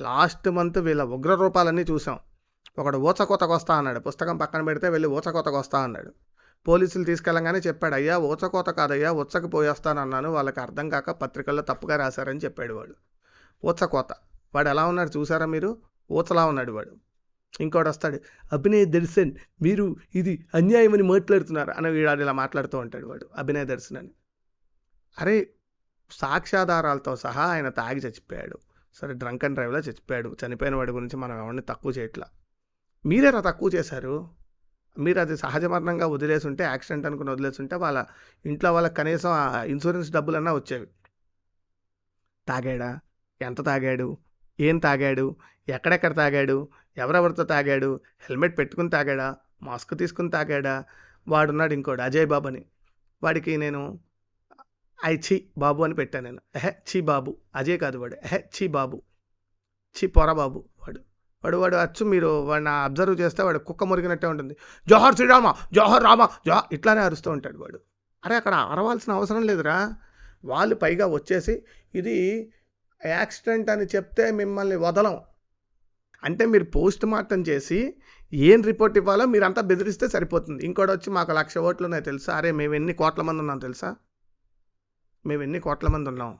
Last month వీళ్ళ ఉగ్ర రూపాలన్నీ చూసాం. ఒకడు ఊచకోతకు వస్తా అన్నాడు. పుస్తకం పక్కన పెడితే వెళ్ళి ఊచకోతకు వస్తా అన్నాడు. పోలీసులు తీసుకెళ్ళగానే చెప్పాడు అయ్యా ఊచకోత కాదయ్యా ఉచ్చకు పోయేస్తానన్నాను వాళ్ళకి అర్థం కాక పత్రికల్లో తప్పుగా రాశారని చెప్పాడు వాడు. ఊచకోత వాడు ఎలా ఉన్నాడు చూసారా మీరు? ఊచలా ఉన్నాడు వాడు. ఇంకోటి వస్తాడు అభినయ్ దర్శన్ మీరు ఇది అన్యాయమని మాట్లాడుతున్నారు అని వీడాడు ఇలా మాట్లాడుతూ ఉంటాడు వాడు అభినయ్ దర్శన్ అని. అరే సాక్ష్యాధారాలతో సహా ఆయన తాగి చచ్చిపోయాడు. సరే డ్రంక్ అండ్ డ్రైవ్లో చచ్చిపోయాడు. చనిపోయిన వాడి గురించి మనం ఎవరిని తక్కువ చేయట్లా? మీరేరా తక్కువ చేశారు? మీరు అది సహజ మరణంగా వదిలేసుంటే యాక్సిడెంట్ అనుకుని వదిలేసుంటే వాళ్ళ ఇంట్లో వాళ్ళకి కనీసం ఇన్సూరెన్స్ డబ్బులన్నా వచ్చేవి. తాగాడా? ఎంత తాగాడు? ఏం తాగాడు? ఎక్కడెక్కడ తాగాడు? ఎవరెవరితో తాగాడు? హెల్మెట్ పెట్టుకుని తాగాడా? మాస్క్ తీసుకుని తాగాడా? వాడున్నాడు ఇంకోడు అజయ్ బాబు అని వాడికి నేను ఐ ఛీ బాబు అని పెట్టాను నేను. ఎహె ఛీ బాబు. అజయ్ కాదు వాడు. ఎహె ఛీ బాబు. ఛీ పొర బాబు. వాడు వాడు వాడు అచ్చు మీరు. వాడిని అబ్జర్వ్ చేస్తే వాడు కుక్క మురిగినట్టే ఉంటుంది. జోహర్ శ్రీరామ జోహర్ రామ జో ఇట్లానే అరుస్తూ ఉంటాడు వాడు. అరే అక్కడ అరవాల్సిన అవసరం లేదురా. వాళ్ళు పైగా వచ్చేసి ఇది యాక్సిడెంట్ అని చెప్తే మిమ్మల్ని వదలం. అంటే మీరు పోస్ట్ మార్టం చేసి ఏం రిపోర్ట్ ఇవ్వాలో మీరంతా బెదిరిస్తే సరిపోతుంది. ఇంకోటి వచ్చి మాకు లక్ష ఓట్లు ఉన్నాయి తెలుసా? అరే మేము ఎన్ని కోట్ల మంది ఉన్నాం తెలుసా? మేము ఎన్ని కోట్ల మంది ఉన్నాం?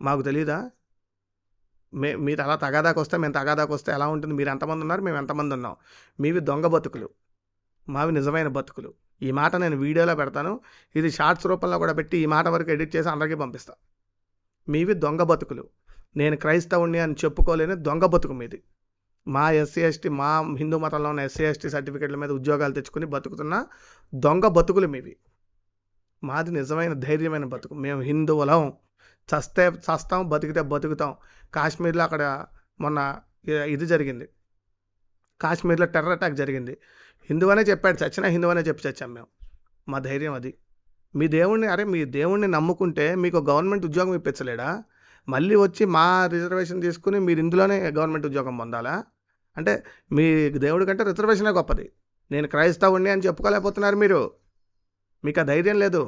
మాకు తెలీదా? మే మీరు అలా తగాదాకు వస్తే మేము తగాదాకు వస్తే ఎలా ఉంటుంది? మీరు ఎంతమంది ఉన్నారు? మేము ఎంతమంది ఉన్నాం. మీవి దొంగ బతుకులు. మావి నిజమైన బతుకులు. ఈ మాట నేను వీడియోలో పెడతాను. ఇది షార్ట్స్ రూపంలో కూడా పెట్టి ఈ మాట వరకు ఎడిట్ చేసి అందరికీ పంపిస్తా. మీవి దొంగ బతుకులు. నేను క్రైస్తవుణ్ణి అని చెప్పుకోలేని దొంగ బతుకు మీది. మా ఎస్సీ ఎస్టీ మా హిందూ మతంలో ఉన్న ఎస్సీ ఎస్టీ సర్టిఫికెట్ల మీద ఉద్యోగాలు తెచ్చుకుని బతుకుతున్న దొంగ బతుకులు మీవి. మాది నిజమైన ధైర్యమైన బతుకు. మేము హిందువులం. చస్తే చస్తాం బతికితే బతుకుతాం. కాశ్మీర్లో అక్కడ మొన్న ఇది జరిగింది. కాశ్మీర్లో టెర్రర్ అటాక్ జరిగింది. హిందువనే చెప్పాడు. చచ్చినా హిందువనే చెప్పి చచ్చాం మేము. మా ధైర్యం అది. మీ దేవుణ్ణి అరే మీ దేవుణ్ణి నమ్ముకుంటే మీకు గవర్నమెంట్ ఉద్యోగం ఇప్పించలేడా? మళ్ళీ వచ్చి మా రిజర్వేషన్ తీసుకుని మీరు ఇందులోనే గవర్నమెంట్ ఉద్యోగం పొందాలా? అంటే మీ దేవుడి కంటే రిజర్వేషనే గొప్పది. నేను క్రైస్తవుణ్ణి అని చెప్పుకోలేకపోతున్నారు మీరు. మీకు ఆ ధైర్యం లేదు.